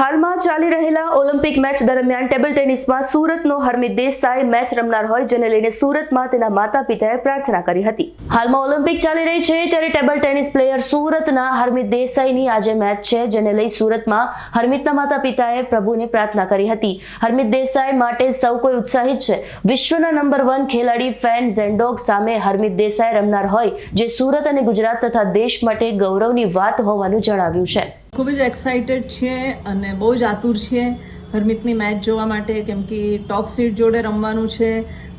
હાલમાં ચાલી રહેલા ઓલિમ્પિક મેચ દરમિયાન ટેબલ ટેનિસમાં સુરતનો હરમિત દેસાઈ મેચ રમનાર હોય, જેને લઈને સુરતમાં તેના માતા પિતાએ પ્રાર્થના કરી હતી. હાલમાં ઓલિમ્પિક ચાલી રહી છે, ત્યારે ટેબલ ટેનિસ પ્લેયર સુરતના હરમિત દેસાઈની આજે મેચ છે, જેને લઈ સુરતમાં હરમિતના માતા પિતાએ પ્રભુને પ્રાર્થના કરી હતી. હરમિત દેસાઈ માટે સૌ કોઈ ઉત્સાહિત છે. વિશ્વના નંબર વન ખેલાડી ફેન ઝેન્ડોગ સામે હરમિત દેસાઈ રમનાર હોય, જે સુરત અને ગુજરાત તથા દેશ માટે ગૌરવની વાત હોવાનું જણાવ્યું છે. ખૂબ જ એક્સાઇટેડ છીએ અને બહુ જ આતુર છીએ હરમિતની મેચ જોવા માટે કેમ કે ટોપ સીડ જોડે રમવાનું છે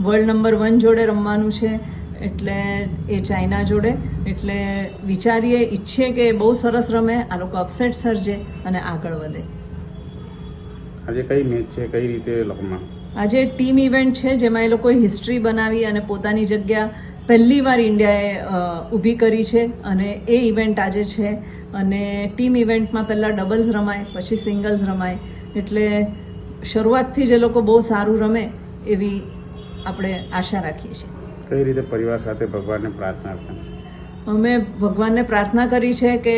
વર્લ્ડ નંબર વન જોડે રમવાનું છે એટલે એ ચાઇના જોડે. એટલે વિચારીએ ઈચ્છીએ કે બહુ સરસ રમે આ લોકો અપસેટ સર્જે અને આગળ વધે. આજે કઈ મેચ છે? કઈ રીતે લખમાં આજે ટીમ ઇવેન્ટ છે જેમાં એ લોકોએ હિસ્ટ્રી બનાવી અને પોતાની જગ્યા પહેલી વાર ઇન્ડિયાએ ઊભી કરી છે અને એ ઇવેન્ટ આજે છે. અને ટીમ ઇવેન્ટમાં પહેલાં ડબલ્સ રમાય પછી સિંગલ્સ રમાય. એટલે શરૂઆતથી જે લોકો બહુ સારું રમે એવી આપણે આશા રાખીએ છીએ. કઈ રીતે પરિવાર સાથે ભગવાનને પ્રાર્થના અમે ભગવાનને પ્રાર્થના કરી છે કે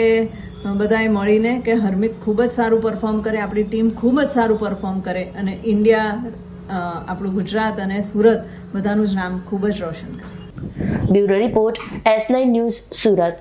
બધાએ મળીને કે હરમિત ખૂબ જ સારું પરફોર્મ કરે આપણી ટીમ ખૂબ જ સારું પરફોર્મ કરે અને ઇન્ડિયા આપણું ગુજરાત અને સુરત બધાનું જ નામ ખૂબ જ રોશન કરે. Bureau report S nine news Surat.